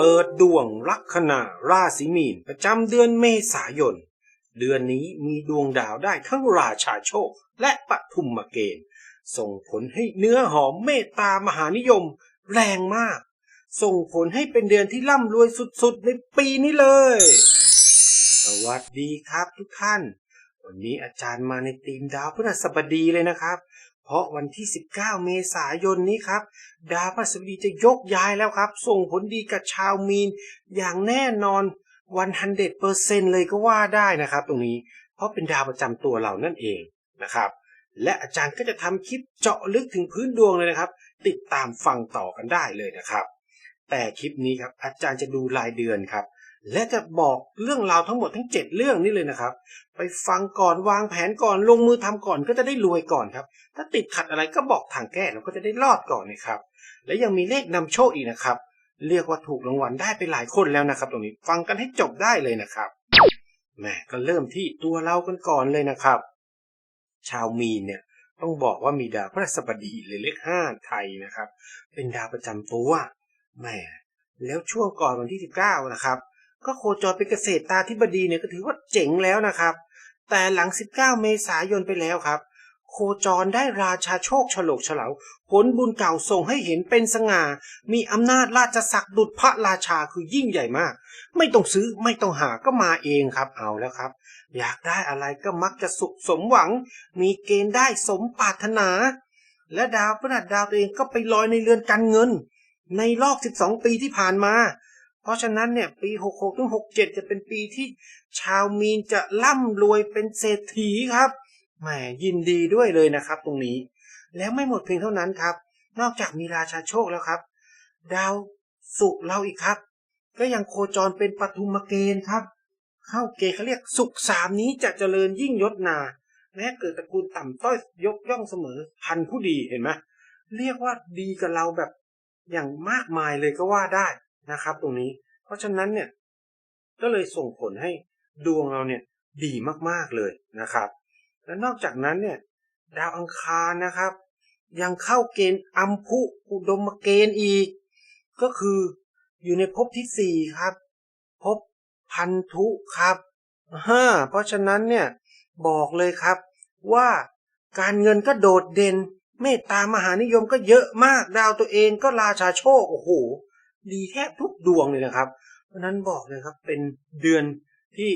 เปิดดวงลัคนาราศีมีนประจำเดือนเมษายน เดือนนี้มีดวงดาวได้ทั้งราชาโชคและปฐุมเกณฑ์ ส่งผลให้เนื้อหอมเมตตามหานิยมแรงมาก ส่งผลให้เป็นเดือนที่ร่ำรวยสุดๆ ในปีนี้เลย สวัสดีครับทุกท่าน วันนี้อาจารย์มาในธีมดาวพฤหัสบดีเลยนะครับ เพราะวันที่ 19 เมษายนนี้ครับ ดาวพฤหัสบดีจะยกย้ายแล้วครับ ส่งผลดีกับชาวมีน อย่างแน่นอนวันฮันเดเปอร์เซนเลยก็ว่าได้นะครับ ตรงนี้ เพราะเป็นดาวประจำตัวเรานั่นเองนะครับ และอาจารย์ก็จะทำคลิปเจาะลึกถึงพื้นดวงเลยนะครับ ติดตามฟังต่อกันได้เลยนะครับ แต่คลิปนี้ครับอาจารย์จะดูรายเดือนครับและจะบอกเรื่องราวทั้งหมดทั้ง 7 เรื่องนี้เลยนะครับ ไปฟังก่อนวางแผนก่อนลงมือทำก่อนก็จะได้รวยก่อนครับ ถ้าติดขัดอะไรก็บอกทางแก้เราก็จะได้รอดก่อนนะครับ และยังมีเลขนำโชคอีกนะครับ เรียกว่าถูกรางวัลได้ไปหลายคนแล้วนะครับ ตรงนี้ฟังกันให้จบได้เลยนะครับแหมก็เริ่มที่ตัวเรากันก่อนเลยนะครับ ชาวมีนเนี่ยต้องบอกว่ามีดาวพฤหัสบดีหรือเลขห้าไทยนะครับ เป็นดาวประจำตัวแหมแล้วช่วงก่อนวันที่ 19 นะครับ ก็โคจรเป็นเกษตรตาธิบดีเนี่ยก็ถือว่าเจ๋งแล้วนะครับ แต่หลัง 19 เมษายนไปแล้วครับ โคจรได้ราชาโชคฉลกเฉลาผลบุญเก่าส่งให้เห็นเป็นสง่า มีอำนาจราชศักดิ์ดุจพระราชาคือยิ่งใหญ่มาก ไม่ต้องซื้อไม่ต้องหาก็มาเองครับเอาแล้วครับ อยากได้อะไรก็มักจะสุขสมหวัง มีเกณฑ์ได้สมปรารถนา และดาวพฤหัสดาวตัวเองก็ไปลอยในเรือนการเงิน ในรอบ 12 ปีที่ผ่านมาเพราะฉะนั้นเนี่ยปี 66ถึง67 จะเป็นปีที่ชาวมีนจะร่ำรวยเป็นเศรษฐีครับ แหมยินดีด้วยเลยนะครับ ตรงนี้ แล้วไม่หมดเพียงเท่านั้นครับ นอกจากมีราชาโชคแล้วครับ ดาวสุกเราอีกครับ ก็ยังโคจรเป็นปฐุมเกณฑ์ครับ เข้าเกณฑ์เขาเรียกสุขสามนี้จะเจริญยิ่งยศนา แม้เกิดตระกูลต่ำต้อยยกย่องเสมอพันผู้ดีเห็นไหมเรียกว่าดีกับเราแบบอย่างมากมายเลยก็ว่าได้นะครับ ตรงนี้ เพราะฉะนั้นเนี่ยก็เลยส่งผลให้ดวงเราเนี่ยดีมากๆเลยนะครับ และนอกจากนั้นเนี่ยดาวอังคารนะครับ ยังเข้าเกณฑ์อัมพุอุดมเกณฑ์อีก ก็คืออยู่ในภพที่สี่ครับภพพันธุครับฮ่าเพราะฉะนั้นเนี่ยบอกเลยครับว่าการเงินก็โดดเด่น เมตตามหานิยมก็เยอะมากดาวตัวเองก็ราชาโชคโอ้โหดีแทบทุกดวงเลยนะครับ เพราะนั้นบอกเลยครับเป็นเดือนที่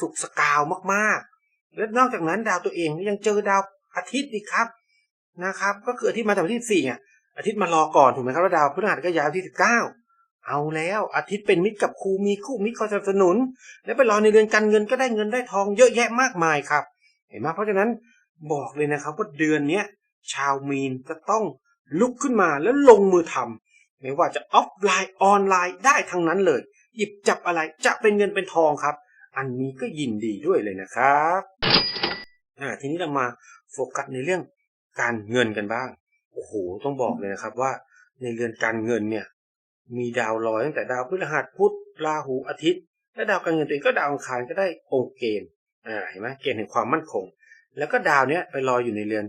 สุขสกาวมาก และนอกจากนั้นดาวตัวเองยังเจอดาวอาทิตย์อีกครับนะครับ ก็คืออาทิตย์มาจากวันที่สี่อะอาทิตย์มารอก่อนถูกไหมครับแล้วดาวพฤหัสก็ย้ายวันที่สิบเก้าเอาแล้วอาทิตย์เป็นมิตรกับครูมีคู่มิตรคอยสนับสนุน แล้วไปรอในเรือนการเงินก็ได้เงินได้ทองเยอะแยะมากมายครับ เห็นไหมเพราะฉะนั้นบอกเลยนะครับว่าเดือนเนี้ยชาวมีนจะต้องลุกขึ้นมาแล้วลงมือทำไม่ว่าจะออฟไลน์ออนไลน์ได้ทั้งนั้นเลย หยิบจับอะไรจะเป็นเงินเป็นทองครับ อันนี้ก็ยินดีด้วยเลยนะครับอ่าทีนี้เรามาโฟกัสในเรื่องการเงินกันบ้าง โอ้โห ต้องบอกเลยนะครับว่าในเรือนการเงินเนี่ย มีดาวลอยตั้งแต่ดาวพฤหัสพุธราหูอาทิตย์ และดาวการเงินตัวเองก็ดาวอังคารก็ได้องค์เกณฑ์อ่าเห็นไหมเกณฑ์แห่งความมั่นคง แล้วก็ดาวเนี้ยไปลอยอยู่ในเรือน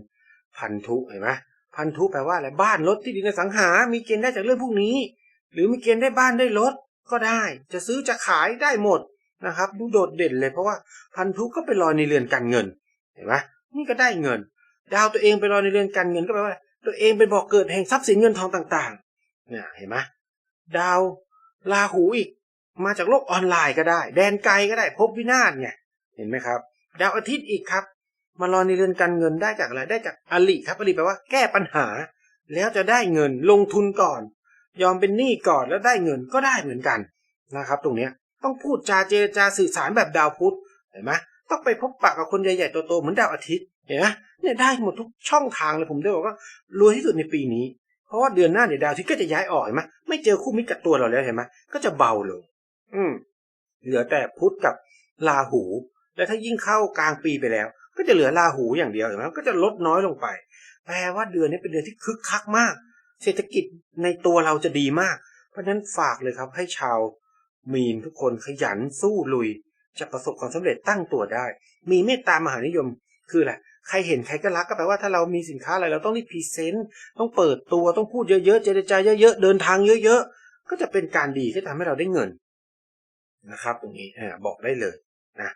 พันธุเห็นไหมพันธุแปลว่าอะไรบ้านรถที่ดินสังหา มีเกณฑ์ได้จากเรื่องพวกนี้ หรือมีเกณฑ์ได้บ้านได้รถก็ได้ จะซื้อจะขายได้หมด นะครับ ดูโดดเด่นเลยเพราะว่าพันธุก็ไปลอยในเรือนการเงินเห็นไหมนี่ก็ได้เงิน ดาวตัวเองไปลอยในเรือนการเงินก็แปลว่า ตัวเองเป็นบ่อกเกิดแห่งทรัพย์สินเงินทองต่างๆเนี่ยเห็นไหมดาวราหูอีกมาจากโลกออนไลน์ก็ได้ แดนไกลก็ได้พบวินาศไงเห็นไหมครับ ดาวอาทิตย์อีกครับมาลอยในเรือนการเงินได้จากอะไรได้จากอลิครับอลิแปลว่าแก้ปัญหา แล้วจะได้เงินลงทุนก่อน ยอมเป็นหนี้ก่อนแล้วได้เงินก็ได้เหมือนกันนะครับ ตรงเนี้ย ต้องพูดจาเจรจาสื่อสารแบบดาวพุธเห็นไหมต้องไปพบปะกับคนใหญ่ๆโตๆเหมือนดาวอาทิตย์เห็นไหมเนี่ยได้หมดทุกช่องทางเลยผมได้บอกว่ารวยที่สุดในปีนี้ เพราะว่าเดือนหน้าเนี่ยดาวอาทิตย์ก็จะย้ายออกเห็นไหมไม่เจอคู่มิตรกับตัวเราแล้วเห็นไหมก็จะเบาลงอืมเหลือแต่พุธกับราหู และถ้ายิ่งเข้ากลางปีไปแล้ว ก็จะเหลือราหูอย่างเดียวเห็นไหมก็จะลดน้อยลงไป แปลว่าเดือนนี้เป็นเดือนที่คึกคักมาก เศรษฐกิจในตัวเราจะดีมาก เพราะฉะนั้นฝากเลยครับให้ชาว มีนทุกคนขยันสู้ลุย จะประสบความสำเร็จตั้งตัวได้ มีเมตตามหานิยม คืออะไรใครเห็นใครก็รักก็แปลว่าถ้าเรามีสินค้าอะไรเราต้องรีบพรีเซนต์ต้องเปิดตัวต้องพูดเยอะๆเจรจาเยอะๆเดินทางเยอะๆ ก็จะเป็นการดีที่ทำให้เราได้เงินนะครับ ตรงนี้บอกได้เลยนะ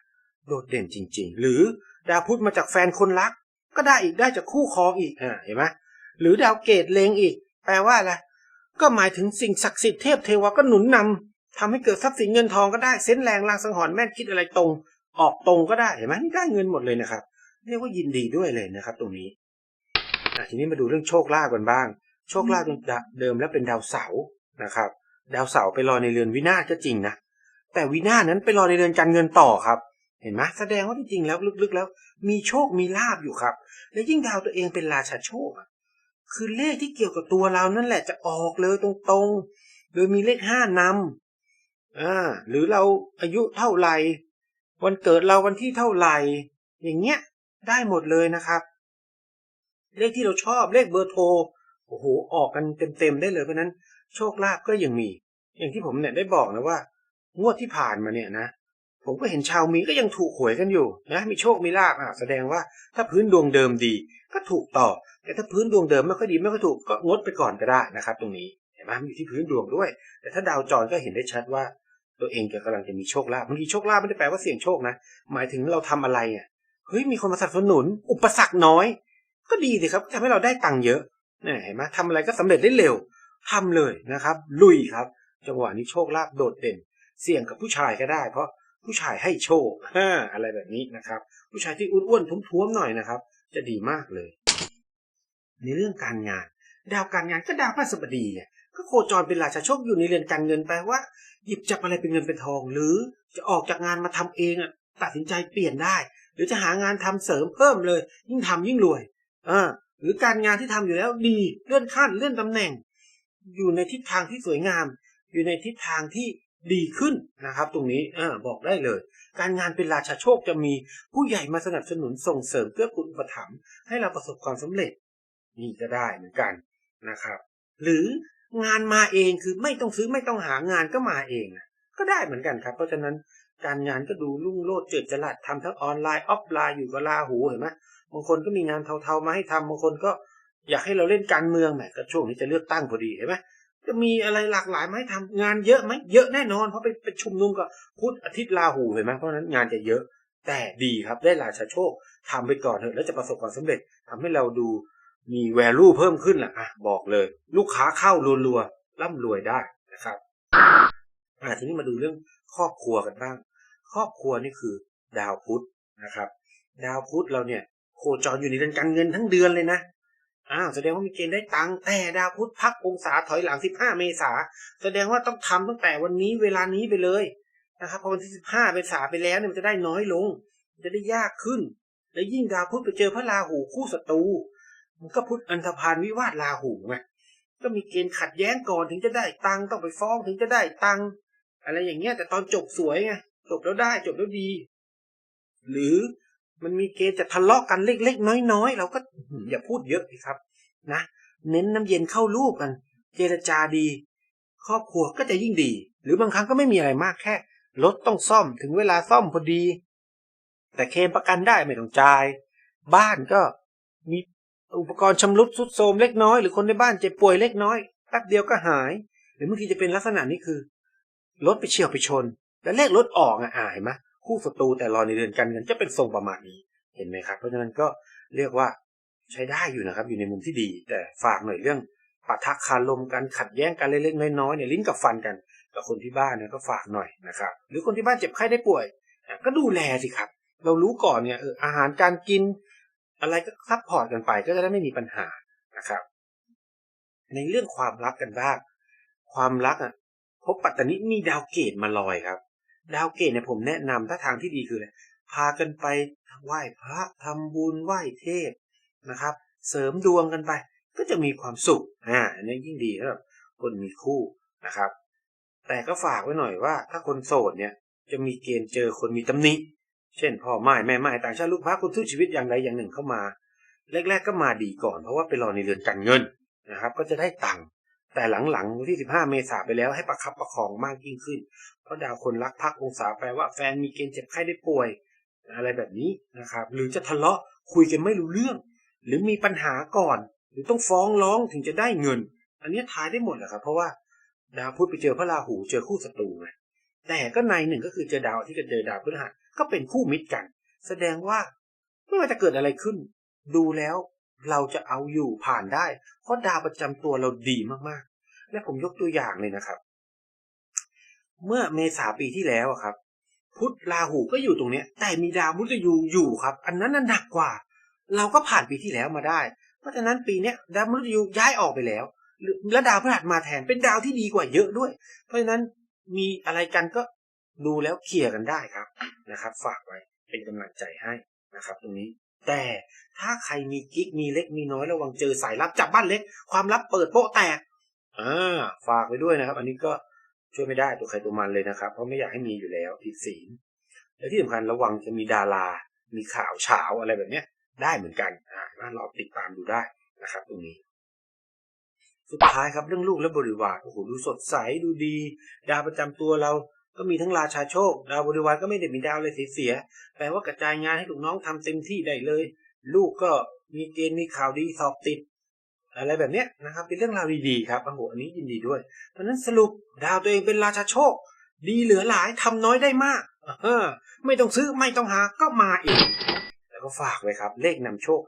โดดเด่นจริง ๆ หรือดาวพุธมาจากแฟนคนรัก ก็ได้อีกได้จากคู่ครองอีกเห็นไหมหรือดาวเกตเลงอีก แปลว่าอะไรก็หมายถึงสิ่งศักดิ์สิทธิ์เทพเทวาก็หนุนนำ ทำให้เกิดทรัพย์สินเงินทองก็ได้เส้นแรงลางสังหรณ์แม่นคิดอะไรตรง ออกตรงก็ได้เห็นไหมนี่ได้เงินหมดเลยนะครับเรียกว่ายินดีด้วยเลยนะครับ ตรงนี้ทีนี้มาดูเรื่องโชคลาภกันบ้าง โชคลาภเดิมแล้วเป็นดาวเสาร์นะครับ ดาวเสาร์ไปรอในเรือนวินาศก็จริงนะแต่วินาศนั้นไปรอในเรือนการเงินต่อครับ เห็นไหมแสดงว่าจริงๆแล้วลึกๆแล้ว มีโชคมีลาบอยู่ครับ และยิ่งดาวตัวเองเป็นราชาโชคคือเลขที่เกี่ยวกับตัวเรานั่นแหละจะออกเลยตรงๆ โดยมีเลขห้านำ อ่าหรือเราอายุเท่าไหร่วันเกิดเราวันที่เท่าไหร่ อย่างเงี้ยได้หมดเลยนะครับ เลขที่เราชอบเลขเบอร์โทรโอ้โหออกกันเต็มๆได้เลยเพราะนั้นโชคลาภก็ยังมี อย่างที่ผมเนี่ยได้บอกนะว่า งวดที่ผ่านมาเนี่ยนะ ผมก็เห็นชาวมีก็ยังถูกหวยกันอยู่นะมีโชคมีลาภอะแสดงว่าถ้าพื้นดวงเดิมดีก็ถูกต่อ แต่ถ้าพื้นดวงเดิมไม่ค่อยดีไม่ค่อยถูกก็งดไปก่อนก็ได้นะครับ ตรงนี้เห็นไหมมันอยู่ที่พื้นดวงด้วย แต่ถ้าดาวจรก็เห็นได้ชัดว่า ตัวเองกำลังจะมีโชคลาภบางทีโชคลาภไม่ได้แปลว่าเสี่ยงโชคนะ หมายถึงเราทำอะไรอะเฮ้ยมีคนมาสนับสนุน อุปสรรคน้อย ก็ดีสิครับทำให้เราได้ตังค์เยอะเนี่ยเห็นไหมทำอะไรก็สำเร็จได้เร็วทำเลยนะครับ ลุยครับ จังหวะนี้โชคลาภโดดเด่น เสี่ยงกับผู้ชายก็ได้ เพราะผู้ชายให้โชคฮ่าอะไรแบบนี้นะครับ ผู้ชายที่อ้วนๆท้วมๆหน่อยนะครับ จะดีมากเลย ในเรื่องการงาน ดาวการงานก็ดาวพฤหัสบดีเนี่ย ก็โคจรเป็นราชาโชคอยู่ในเรือนการเงินแปลว่า หยิบจับอะไรเป็นเงินเป็นทอง หรือจะออกจากงานมาทำเองอะตัดสินใจเปลี่ยนได้ หรือจะหางานทำเสริมเพิ่มเลย ยิ่งทำยิ่งรวยอ่าหรือการงานที่ทำอยู่แล้วดีเลื่อนขั้นเลื่อนตำแหน่ง อยู่ในทิศทางที่สวยงาม อยู่ในทิศทางที่ดีขึ้นนะครับ ตรงนี้อ่าบอกได้เลย การงานเป็นราชาโชคจะมีผู้ใหญ่มาสนับสนุนส่งเสริมเกื้อกูลอุปถัมภ์ให้เราประสบความสำเร็จนี่ก็ได้เหมือนกันนะครับ หรือ งานมาเองคือไม่ต้องซื้อไม่ต้องหางานก็มาเองนะก็ได้เหมือนกันครับ เพราะฉะนั้นการงานก็ดูรุ่งโรจน์เจิดจรัสทำทั้งออนไลน์ออฟไลน์อยู่กับลาหูเห็นไหมบางคนก็มีงานเทาๆมาให้ทำบางคนก็อยากให้เราเล่นการเมืองแหมก็ช่วงนี้จะเลือกตั้งพอดีเห็นไหมจะมีอะไรหลากหลายมาให้ทำงานเยอะไหมเยอะแน่นอนเพราะไปไปชุมนุมกับพุธอาทิตย์ลาหูเห็นไหมเพราะฉะนั้นงานจะเยอะ แต่ดีครับได้ราชาโชคทำไปก่อนเถอะแล้วจะประสบความสำเร็จทำให้เราดู มี value เพิ่มขึ้นแหละอะบอกเลย ลูกค้าเข้ารัวๆร่ำรวยได้นะครับอะทีนี้มาดูเรื่องครอบครัวกันบ้าง ครอบครัวนี่คือดาวพุธนะครับ ดาวพุธเราเนี่ยโคจรอยู่ในเดือนการเงินทั้งเดือนเลยนะอ้าวแสดงว่ามีเกณฑ์ได้ตังค์แต่ดาวพุธพักองศาถอยหลัง 15 เมษาแสดงว่าต้องทำตั้งแต่วันนี้เวลานี้ไปเลยนะครับพอวันที่ 15 เมษาไปแล้วเนี่ยมันจะได้น้อยลง จะได้ยากขึ้น และยิ่งดาวพุธไปเจอพระราหูคู่ศัตรู มันก็พุธอันธพาลวิวาทราหูไงก็มีเกณฑ์ขัดแย้งก่อนถึงจะได้ตังค์ต้องไปฟ้องถึงจะได้ตังค์อะไรอย่างเงี้ยแต่ตอนจบสวยไงจบแล้วได้จบแล้วดี หรือมันมีเกณฑ์จะทะเลาะกันเล็กๆน้อยๆเราก็อย่าพูดเยอะสิครับ นะ เน้นน้ำเย็นเข้ารูปกัน เจรจาดี ครอบครัวก็จะยิ่งดี หรือบางครั้งก็ไม่มีอะไรมากแค่รถต้องซ่อมถึงเวลาซ่อมพอดี แต่เคลมประกันได้ไม่ต้องจ่าย บ้านก็มี อุปกรณ์ชำรุดทรุดโทรมเล็กน้อยหรือคนในบ้านเจ็บป่วยเล็กน้อยแป๊บเดียวก็หาย หรือบางทีจะเป็นลักษณะนี้คือรถไปเฉียวไปชน แล้วเลขรถออกอะอาเห็นไหมคู่ศัตรูแต่รอในเดือนกันเงินจะเป็นทรงประมาณนี้เห็นไหมครับ เพราะฉะนั้นก็เรียกว่าใช้ได้อยู่นะครับ อยู่ในมุมที่ดี แต่ฝากหน่อยเรื่องปะทะคารมกันขัดแย้งกันเล็กๆน้อยๆเนี่ยลิ้นกับฟันกันกับคนที่บ้านเนี่ยก็ฝากหน่อยนะครับ หรือคนที่บ้านเจ็บไข้ได้ป่วย ก็ดูแลสิครับ เรารู้ก่อนเนี่ยอาหารการกิน อะไรก็ซัพพอร์ตกันไปก็จะได้ไม่มีปัญหานะครับ ในเรื่องความรักกันบ้างความรักอะพบปัตตานิมีดาวเกตมาลอยครับ ดาวเกตเนี่ยผมแนะนำถ้าทางที่ดีคืออะไรพากันไปไหว้พระทำบุญไหว้เทพนะครับ เสริมดวงกันไป ก็จะมีความสุขอ่าอันนี้ยิ่งดีสำหรับคนมีคู่นะครับ แต่ก็ฝากไว้หน่อยว่า ถ้าคนโสดเนี่ยจะมีเกณฑ์เจอคนมีตำหนิ เช่นพ่อไม้แม่ไม้ต่างชาติลูกพระคุณทุชีวิตอย่างใดอย่างหนึ่งเข้ามา แรก ๆ ก็มาดีก่อน เพราะว่าไปรอในเรือนการเงินนะครับ ก็จะได้ตังค์แต่หลังๆวันที่ 15 เมษาไปแล้วให้ประคับประคองมากยิ่งขึ้น เพราะดาวคนรักพักองศาแปลว่าแฟนมีเกณฑ์เจ็บไข้ได้ป่วย อะไรแบบนี้นะครับ หรือจะทะเลาะคุยกันไม่รู้เรื่อง หรือมีปัญหาก่อน หรือต้องฟ้องร้องถึงจะได้เงิน อันนี้ทายได้หมดแหละครับ เพราะว่าดาวพุธไปเจอพระราหูเจอคู่ศัตรูไงแต่ก็ในหนึ่งก็คือเจอดาวที่จะเจอดาวพฤหัส ก็เป็นคู่มิตรกัน แสดงว่าไม่ว่าจะเกิดอะไรขึ้น ดูแล้วเราจะเอาอยู่ผ่านได้ เพราะดาวประจำตัวเราดีมากๆ และผมยกตัวอย่างเลยนะครับ เมื่อเมษาปีที่แล้วครับ พุธราหูก็อยู่ตรงเนี้ย แต่มีดาวมุตยูอยู่ครับ อันนั้นน่ะหนักกว่า เราก็ผ่านปีที่แล้วมาได้ เพราะฉะนั้นปีเนี้ยดาวมฤตยูย้ายออกไปแล้วและดาวพฤหัสมาแทนเป็นดาวที่ดีกว่าเยอะด้วย เพราะฉะนั้นมีอะไรกันก็ ดูแล้วเคลียร์กันได้ครับนะครับ ฝากไว้เป็นกำลังใจให้นะครับ ตรงนี้ แต่ถ้าใครมีกิ๊กมีเล็กมีน้อยระวังเจอสายลับจับบ้านเล็ก ความลับเปิดโป๊ะแตกอ่าฝากไว้ด้วยนะครับ อันนี้ก็ช่วยไม่ได้ตัวใครตัวมันเลยนะครับ เพราะไม่อยากให้มีอยู่แล้วผิดศีลและที่สำคัญระวังจะมีดารา มีข่าวเฉาอะไรแบบเนี้ย ได้เหมือนกันอ่าน่าเราติดตามดูได้นะครับ ตรงนี้ สุดท้ายครับเรื่องลูกและบริวารโอ้โหดูสดใสดูดี ดาวประจำตัวเรา ก็มีทั้งราชาโชค ดาวบริวารก็ไม่ได้มีดาวเลยเสียๆแปลว่ากระจายงานให้ลูกน้องทำเต็มที่ได้เลย ลูกก็มีเกณฑ์มีข่าวดีสอบติด อะไรแบบเนี้ยนะครับ เป็นเรื่องราวดีๆครับโอ้โหอันนี้ยินดีด้วย เพราะฉะนั้นสรุปดาวตัวเองเป็นราชาโชค ดีเหลือหลายทำน้อยได้มากเออไม่ต้องซื้อไม่ต้องหาก็มาเองแล้วก็ฝากไว้ครับ เลขนำโชค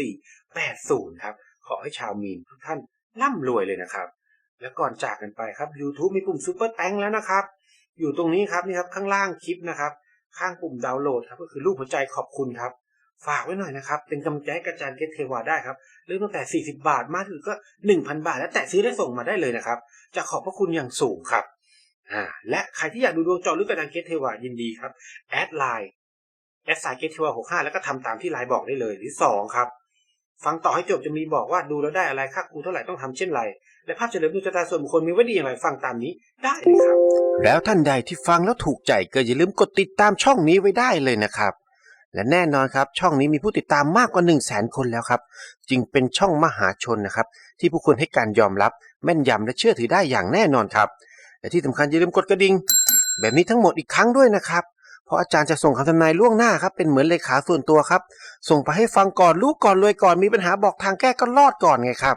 51480 ครับ ขอให้ชาวมีนทุกท่านร่ำรวยเลยนะครับ แล้วก่อนจากกันไปครับ YouTube มีปุ่มซูเปอร์แตงแล้วนะครับ อยู่ตรงนี้ครับนี่ครับข้างล่างคลิปนะครับ ข้างปุ่มดาวน์โหลดครับก็คือรูปหัวใจขอบคุณครับ ฝากไว้หน่อยนะครับ เป็นกำลังใจกระจานเกตเทวาได้ครับเริ่มตั้งแต่ 40 บาทมากถึงก็ 1,000 บาท แล้วแตะซื้อได้ส่งมาได้เลยนะครับ จะขอบพระคุณอย่างสูงครับอ่าและใครที่อยากดูดวงจอหรือกระดานเกตเทวายินดีครับแอดไลน์แอดไซน์เกตเทวา65แล้วก็ทำตามที่ไลน์บอกได้เลยหรือ2ครับ ฟังต่อให้จบจะมีบอกว่าดูแล้วได้อะไรค่าครูเท่าไหร่ต้องทำเช่นไร และภาพเฉลิมดวงชะตาส่วนบุคคลมีไว้ดีอย่างไรฟังตามนี้ได้เลยครับ แล้วท่านใดที่ฟังแล้วถูกใจก็อย่าลืมกดติดตามช่องนี้ไว้ได้เลยนะครับ และแน่นอนครับช่องนี้มีผู้ติดตามมากกว่า 1 0 0 0 0แสนคนแล้วครับ จึงเป็นช่องมหาชนนะครับ ที่ผู้คนให้การยอมรับ แม่นยำและเชื่อถือได้อย่างแน่นอนครับ และที่สำคัญอย่าลืมกดกระดิ่งแบบนี้ทั้งหมดอีกครั้งด้วยนะครับเพราะอาจารย์จะส่งคำทำนายล่วงหน้าครับเป็นเหมือนเลขาส่วนตัวครับ ส่งไปให้ฟังก่อนรู้ก่อนรวยก่อนมีปัญหาบอกทางแก้ก็รอดก่อนไงครับ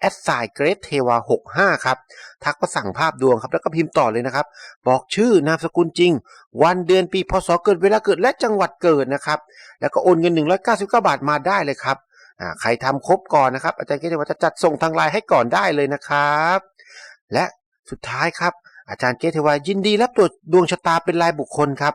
แอดไซเกรดเทวา65 ครับ ทักมาสั่งภาพดวงครับ แล้วก็พิมพ์ต่อเลยนะครับ บอกชื่อนามสกุลจริง วันเดือนปีพศเกิดเวลาเกิดและจังหวัดเกิดนะครับ แล้วก็โอนเงิน 199 บาทมาได้เลยครับใครทำครบก่อนนะครับ อาจารย์เกรดเทวาจะจัดส่งทางไลน์ให้ก่อนได้เลยนะครับ และสุดท้ายครับอาจารย์เกตเทวายินดีรับตรวจดวงชะตาเป็นรายบุคคลครับ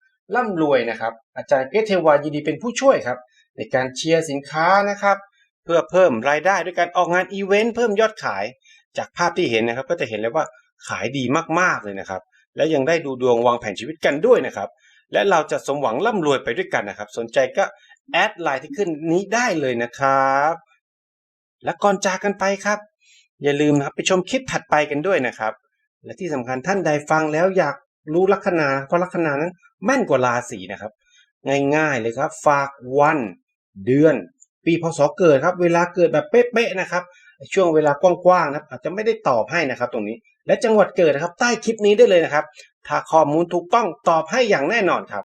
ร่ำรวยนะครับ อาจารย์เกรทเทวายินดีเป็นผู้ช่วยครับ ในการเชียร์สินค้านะครับ เพื่อเพิ่มรายได้ด้วยการออกงานอีเวนต์เพิ่มยอดขาย จากภาพที่เห็นนะครับ ก็จะเห็นเลยว่าขายดีมากๆเลยนะครับ และยังได้ดูดวงวางแผนชีวิตกันด้วยนะครับ และเราจะสมหวังร่ำรวยไปด้วยกันนะครับ สนใจก็แอดไลน์ที่ขึ้นนี้ได้เลยนะครับ และก่อนจากกันไปครับ อย่าลืมนะครับไปชมคลิปถัดไปกันด้วยนะครับ และที่สำคัญท่านใดฟังแล้วอยาก รู้ลัคนา เพราะลัคนานั้นแม่นกว่าราศีนะครับ ง่ายๆเลยครับ ฝากวันเดือน ปีพศเกิดครับ เวลาเกิดแบบเป๊ะๆนะครับ ช่วงเวลากว้างๆนะครับอาจจะไม่ได้ตอบให้นะครับ ตรงนี้ และจังหวัดเกิดนะครับ ใต้คลิปนี้ได้เลยนะครับ ถ้าข้อมูลถูกต้องตอบให้อย่างแน่นอนครับ